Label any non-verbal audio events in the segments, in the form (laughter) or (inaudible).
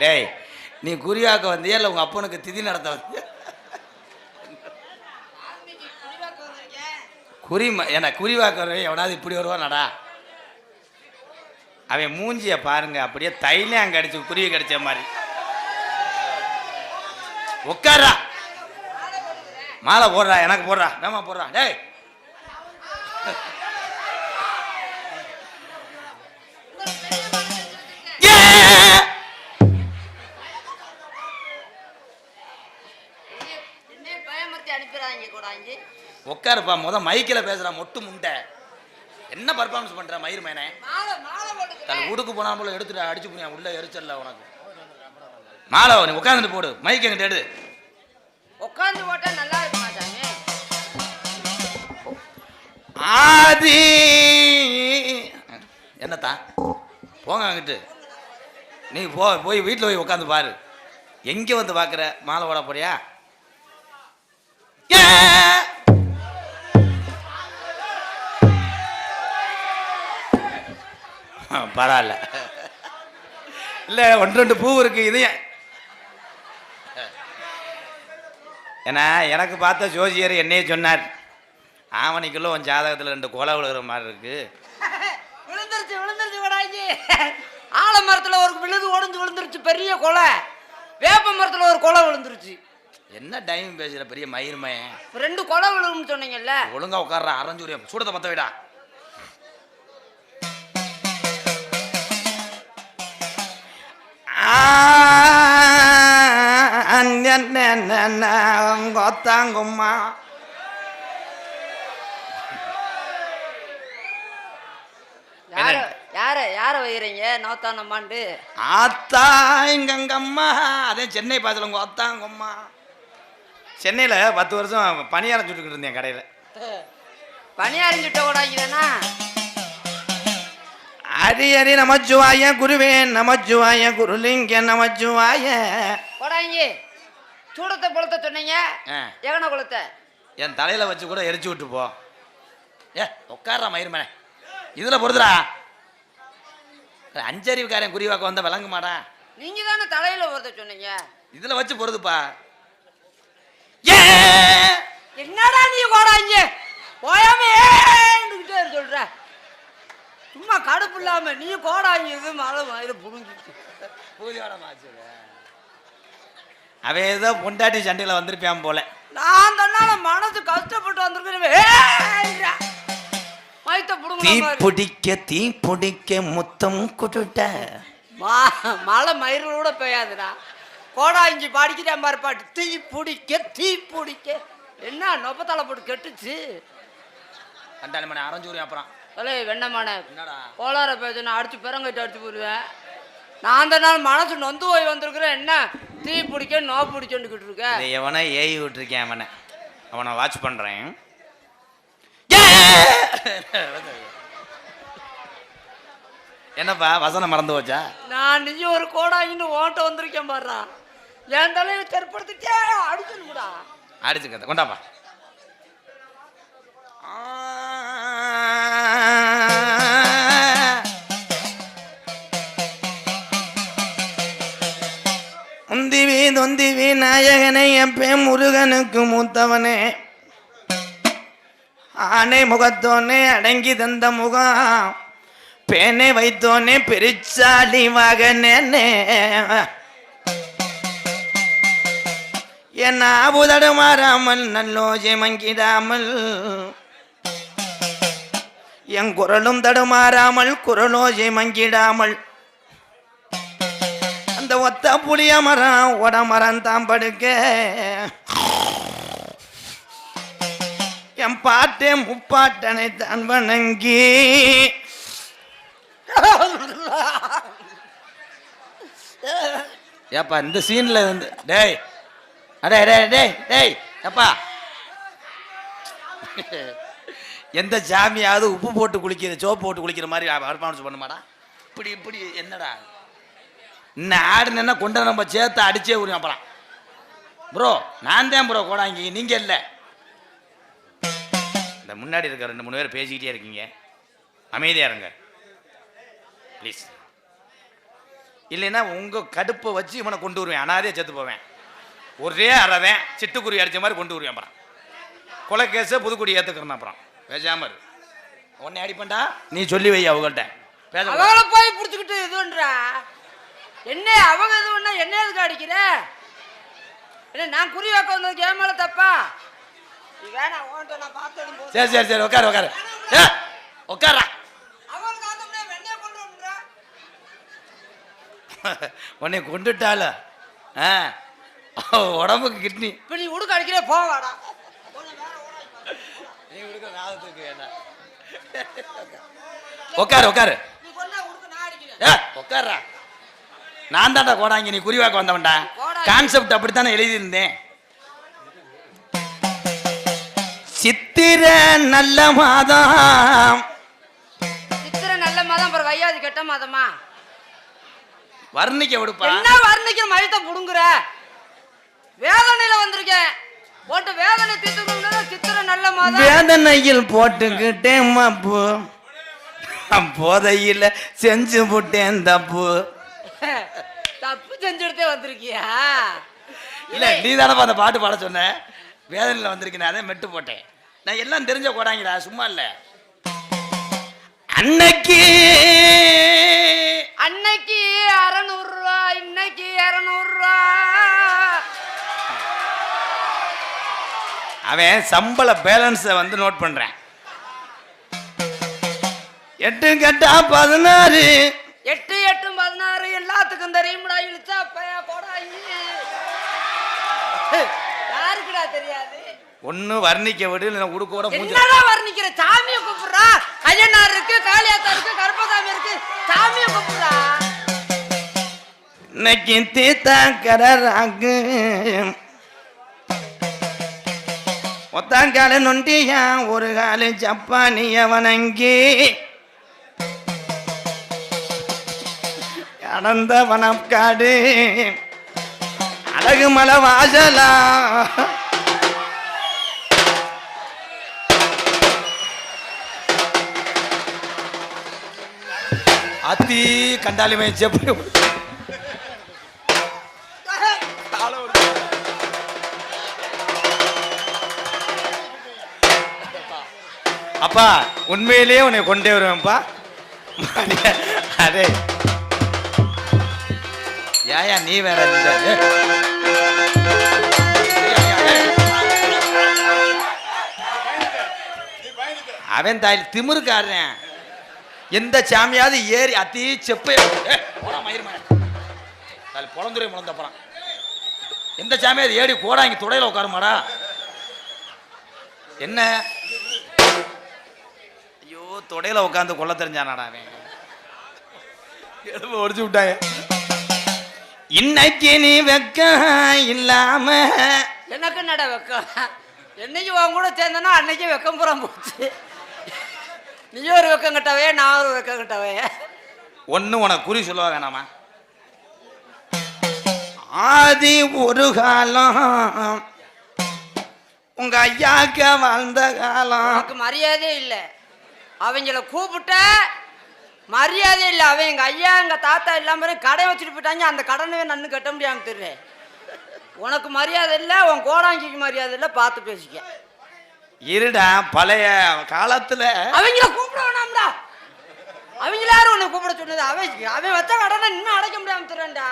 டேய் நீ குறியாக்க வந்தியா இல்லை உங்கள் அப்பனுக்கு திதி நடத்த வந்தியா? குறி என்ன குறிவாக்க எவனாவது இப்படி வருவானடா? அவன் மூஞ்சிய பாருங்க அப்படியே தைலம் கடிச்சு குருவி கடிச்ச மாதிரி. உட்காரா மாலை போடுறா எனக்கு போடுறா என்னம்மா போடுறா? டேய். கூடாங்க உட்காருப்பா முத மைக்கில் பேசுறா மொட்டு முண்டை. என்ன பர்ஃபார்மன்ஸ் பண்ற மயிர் மேனே? தன் வீட்டுக்கு போனா போல எடுத்துட்டு அடிச்சு போனியா உள்ள எரிச்சல்ல உனக்கு. மாலை நீ உட்காந்துட்டு போடு. மைக் எங்கிட்ட எடு. உட்காந்து போட்டா நல்லா இருக்குமா சாமி ஆதி. என்னத்தா? போங்க அங்கிட்டு. நீ போ போய் வீட்டில் போய் உட்காந்து பாரு. எங்கே வந்து பார்க்குற மாலை ஓட போறியா? ஏ! பரவாயில்ல. இல்லை ஒன்று ரெண்டு பூ இருக்கு இது ஏன்? ஏன்னா எனக்கு பார்த்த ஜோசியர் என்னையே சொன்னார் ஆவணிக்குள்ள உன் ஜாதகத்தில் ரெண்டு கொலை விழுகிற மாதிரி இருக்கு. விழுந்துருச்சு விழுந்துருச்சு கூடாங்க ஆலமரத்துல ஒரு விழுது உடைஞ்சு விழுந்துருச்சு பெரிய கொலை. வேப்ப மரத்துல ஒரு கொலை விழுந்துருச்சு. என்ன டைம் பேசுகிற பெரிய மயிர்மயன் ரெண்டு கொலை விழுகும்னு சொன்னீங்கல்ல. ஒழுங்கா உட்கார்ற அரைஞ்சூரிய சூடத்தை பற்ற விடா. கொத்தாங்கும்மா. யார யார யார வைக்கிறீங்க நோத்தானம்மாண்டு. ஆத்தா எங்கங்கம்மா அதே சென்னை பாத்துல உங்க அத்தாங்கம்மா சென்னையில் பத்து வருஷம் பணியாரம் சுட்டுக்கிட்டு இருந்தேன் கடையில். பணியாரிஞ்சுட்ட கூடாங்கன்னா அரி அரி நமச்சிவாய குருவே நமச்சிவாய குருலிங்க நமச்சிவாய. கூடாங்க சூடத்தை கொளுத்த சொன்னீங்க. எகன கொளுத்த? என் தலையில வச்சு கூட எரிச்சு விட்டு போ. ஏ உட்கார்றா மயிர்மனே இதுல பொறுத்துடா. அஞ்சறிவுக்காரன் குறிவாக்க வந்த விளங்க மாடா நீங்க தானே தலையில ஒருத்த சொன்னீங்க. இதுல வச்சு பொறுதுப்பா ஏ! என்னடா நீ கோடாங்க? போயாம இரு சொல்ற? சும்மா கடுப்பு இல்லாம நீ கோடாங்க இது மழை மயிறு புடுங்கிட்டு பூலியோட மாச்சு அவன் ஏதோ பொண்டாட்டி சண்டையில் வந்திருப்பான் போல. நான் தன்னால மனசு கஷ்டப்பட்டு வந்திருக்கிறேன். தீ பிடிக்க தீ பிடிக்க முத்தம் குட்டுட்ட மழை மயிரோட பெய்யாதுடா. கோடாங்கி பாடிக்கிறேன் மாதிரி பாட்டு. தீ பிடிக்க தீ பிடிக்க. என்ன நொப்பத்தலை போட்டு கெட்டுச்சு. மணி அரைஞ்சூரி அப்புறம். வெண்ணமான என்னடா? கோளார பேசணும் அடிச்சு பெரங்கட்டு அடிச்சு போடுவேன். நான் தான் நாள் மனசு நொந்து போய் வந்திருக்கிறேன். என்ன? தீ பிடிக்க நோ பிடிச்சுக்கிட்டு இருக்க. எவனை ஏவி விட்டுருக்கேன் அவனை. அவனை வாட்ச் பண்றேன். என்னப்பா வசனம் மறந்து போச்சா? நான் நீ ஒரு கோடாயின்னு ஓட்ட வந்திருக்கேன் பாடுறா என் தலையில தெற்படுத்திட்டே அடிச்சுடா அடிச்சுக்க கொண்டாப்பா. உந்திவி தொந்திவி நாயகனே எப்பே முருகனுக்கு மூத்தவனே. ஆனை முகத்தோனே அடங்கி தந்த முகம். பேனை வைத்தோனே பெருச்சாலி மகனே என் ஆபுதடுமாறாமல் நல்லோஜை மங்கிடாமல். என் குரலும் தடுமாறாமல் குரலோஜை மங்கிடாமல். ஒத்த புளிய மரம் உட மரம் தான் படுக்க. என் பாட்டே முப்பாட்டனை தான் வணங்கி. ஏப்பா இந்த சீன்ல வந்து டேய் அடே டே டேய் டேய் ஏப்பா. எந்த ஜாமியாவது உப்பு போட்டு குளிக்கிற சோப்பு போட்டு குளிக்கிற மாதிரி பர்ஃபார்மன்ஸ் மாட்டா இப்படி இப்படி என்னடா? இன்னும் ஆடுனா கொண்டு நம்ம சேர்த்து அடிச்சே விடுவோம் அப்புறம் ப்ரோ நான் தான் ப்ரோ கோடாங்கி நீங்கள் இல்லை. இந்த முன்னாடி இருக்க ரெண்டு மூணு பேர் பேசிக்கிட்டே இருக்கீங்க. அமைதியாக இருங்க. ப்ளீஸ் இல்லைன்னா உங்கள் கடுப்பை வச்சு இவனை கொண்டு வருவேன். அனாதே செத்து போவேன். ஒரே அறவேன் சிட்டுக்குருவி அடித்த மாதிரி கொண்டு வருவேன் அப்புறம் கொலை கேஸை புதுக்குடி ஏற்றுக்கிறேன் அப்புறம் பேசாமல் இரு. உன்னை அடிப்பண்டா நீ சொல்லி வை அவங்கள்ட்ட. பேச போய் பிடிச்சிக்கிட்டு இதுன்றா? என்ன அவங்க இது பண்ணா என்ன எதுக்கு அடிக்கிற? என்ன நான் குறி வைக்க வந்ததுக்கு என் மேல தப்பா? சரி சரி சரி உட்காரு உட்காரு. ஏ உட்காரா? (laughs) உன்னை கொண்டுட்டால உடம்புக்கு கிட்னி. இப்போ நீ உடுக்க அடிக்கிறே போவாடா நீ கொடுக்க நாதத்துக்கு என்ன உட்காரு உட்காரு. உடுக்க நான் தான்டா கோடாங்க நீ குறிவாக்க வந்தவன்டா. கான்செப்ட் அப்படித்தானே எழுதியிருந்தேன். சித்திர நல்ல மாதம். சித்திரை நல்ல மாதம் அப்புறம் வையாதி கெட்ட மாதமா? வர்ணிக்க விடுப்பா. என்ன வர்ணிக்கிற மயத்தை புடுங்குற? வேதனையில வந்திருக்கேன். போட்டு வேதனை தீர்த்து சித்திரை நல்ல மாதம். வேதனையில் போட்டுக்கிட்டேன் மப்பு போதையில் செஞ்சு போட்டேன் தப்பு. தப்பு செஞ்சுட்டே வந்திருக்கியா? இல்ல நீ தானப்பா அந்த பாட்டு பாட சொன்ன? வேதனையில் வந்திருக்கேன் அதே மெட்டு போட்டேன். நான் எல்லாம் தெரிஞ்ச கோடாங்கடா சும்மா இல்ல. அன்னைக்கு அன்னைக்கு அறநூறு ரூபா இன்னைக்கு இருநூறு ரூபா அவன் சம்பள பேலன்ஸை வந்து நோட் பண்றேன். எட்டு கட்டா பதினாறு. எட்டு எட்டு தெரியும்டா இழுச்சா பையா போடாயி யாருக்குடா தெரியாது? ஒண்ணு வர்ணிக்க விடு இல்லை உடுக்கோட மூஞ்சி என்னடா வர்ணிக்கிற? சாமியை கூப்பிடுறா? ஐயனார் இருக்கு காளியாத்தா இருக்கு கருப்பசாமி இருக்கு. சாமியை கூப்பிடுறா? இன்னைக்கு தீத்தா கரராக்கு ஒத்தாங்கால நொண்டியா ஒரு காலு ஜப்பானிய வணங்கி. அடந்த வனக்காடு அழகு மலை வாசலா. அத்தி கண்டாலுமே செப்பு அப்பா உண்மையிலேயே உன்னை கொண்டே வருவேன்ப்பா. அதே ஏயா நீ வேற அவன் தாய் திமிருக்காரன். எந்த சாமியாவது ஏறி அத்தி செப்பை பொழந்துரை முழந்த போறான். எந்த சாமியாவது ஏறி கோடாங்கி துடையில உட்காருமாடா. என்ன? ஐயோ தொடையில உட்காந்து கொள்ள தெரிஞ்சானாடா அவன். எலும்பு ஒடிச்சு விட்டாங்க. இன்னைக்கு நீ வெக்க இல்லாம. எனக்கு நட வெக்கம்? என்னைக்கு உன் கூட சேர்ந்தனா அன்னைக்கு வெக்கம் புறம் போச்சு. நீ ஒரு வெக்கம் கட்டவே நான் ஒரு வெக்கம் கட்டவே. ஒண்ணு உனக்கு குறி சொல்ல வேணாமா? ஆதி ஒரு காலம். உங்க ஐயாக்க வாழ்ந்த காலம். உனக்கு மரியாதையே இல்லை. அவங்கள கூப்பிட்ட மரியாதை இல்லை அவன் எங்கள் ஐயா எங்கள் தாத்தா இல்லாம கடை வச்சுட்டு போயிட்டாங்க. அந்த கடனை நன்னு கட்ட முடியாம தெரியல உனக்கு மரியாதை இல்லை உன் கோடாங்கிக்கு மரியாதை இல்லை பார்த்து பேசிக்க. இருடா பழைய காலத்துல. அவங்கள கூப்பிட வேணாம்டா. அவங்கள யாரும் உன்னை கூப்பிட சொன்னது? அவன் அவன் வச்ச கடனை இன்னும் அடைக்க முடியாம தெரியாண்டா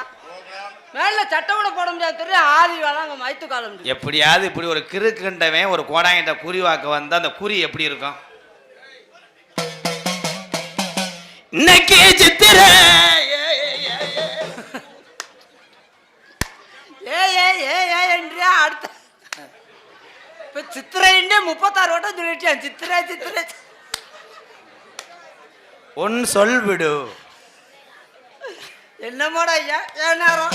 மேல சட்டை கூட போட முடியாம தெரியும் ஆதி வேலை அங்கே மயத்து காலம் எப்படியாவது இப்படி ஒரு கிறுக்குண்டவன் ஒரு கோடாங்கிட்ட குறி வாக்க வந்தா அந்த குறி எப்படி இருக்கும்? இன்னைக்கு சித்திர. ஏ ஏ ஏ ஏ. என்றியா அடுத்த. இப்போ சித்திரைன்னே முப்பத்தாறு வட்டம் சொல்லிட்டேன் சித்திரை சித்திரை. உன் சொல் விடு. என்னமோடா ஐயா? ஏன் நேரம்.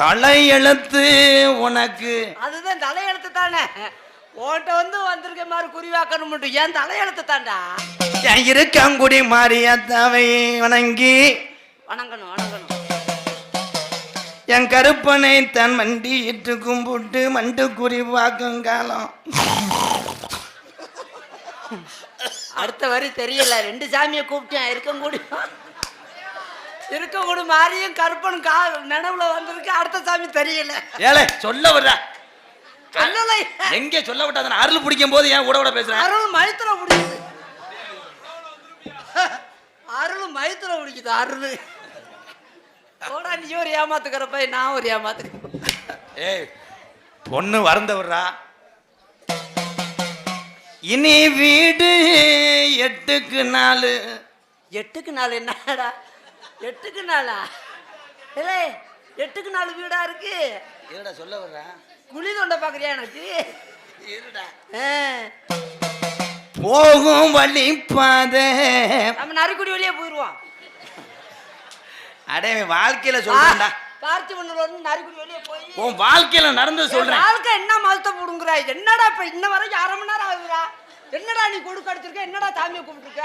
தலையெழுத்து உனக்கு. அதுதான் தலையெழுத்து தானே. உன்கிட்ட வந்து வந்திருக்க மாதிரி குறிவாக்கணும் மட்டும் ஏன் தலையெழுத்து தான்டா என் இருக்கங்குடி மாரியத்தாவை வணங்கி வணங்கணும் வணங்கணும். என் கருப்பனை தன் மண்டி இட்டு கும்பிட்டு மண்டு குறி வாக்கும் காலம். அடுத்த வரி தெரியல. ரெண்டு சாமியை கூப்பிட்டேன் இருக்க முடியும் இருக்க கூட மாறியும் கருப்பனும் கா நினைவுல வந்திருக்கு. அடுத்த சாமி தெரியல. ஏலே சொல்ல வர்ற. எங்க சொல்ல விட்டாத அருள் பிடிக்கும் போது ஏன் கூட கூட பேசுறேன் அருள் மயத்துல பிடிக்குது. அருள் மயத்துல பிடிக்குது அருள். போடா நீ ஒரு ஏமாத்துக்கிறப்ப நான் ஒரு ஏமாத்துக்கிறேன் ஏய் பொண்ணு வறந்த விடுறா. இனி வீடு எட்டுக்கு நாலு. எட்டுக்கு நாள் என்னடா? எட்டுக்கு நாளா? இல்லை எட்டுக்கு நாலு வீடா இருக்கு? இருடா சொல்ல வர்றேன் குழி தொண்டை பாக்குறியா எனக்கு? இருடா. போகும் வழி பாதை. நம்ம நரிக்குடி வழியே போயிடுவோம் அடே வாழ்க்கையில சொல்றேன்டா. பார்த்திபன்ல இருந்து நரிக்குடி வழியே போய். உன் வாழ்க்கையில நடந்து சொல்றேன். வாழ்க்கை என்ன மதத்தை போடுங்கிற? என்னடா இப்ப இன்ன வரைக்கும் அரை மணி நேரம் ஆகுதுடா? என்னடா நீ கொடுக்க அடிச்சிருக்க? என்னடா சாமியை கூப்பிட்டுருக்க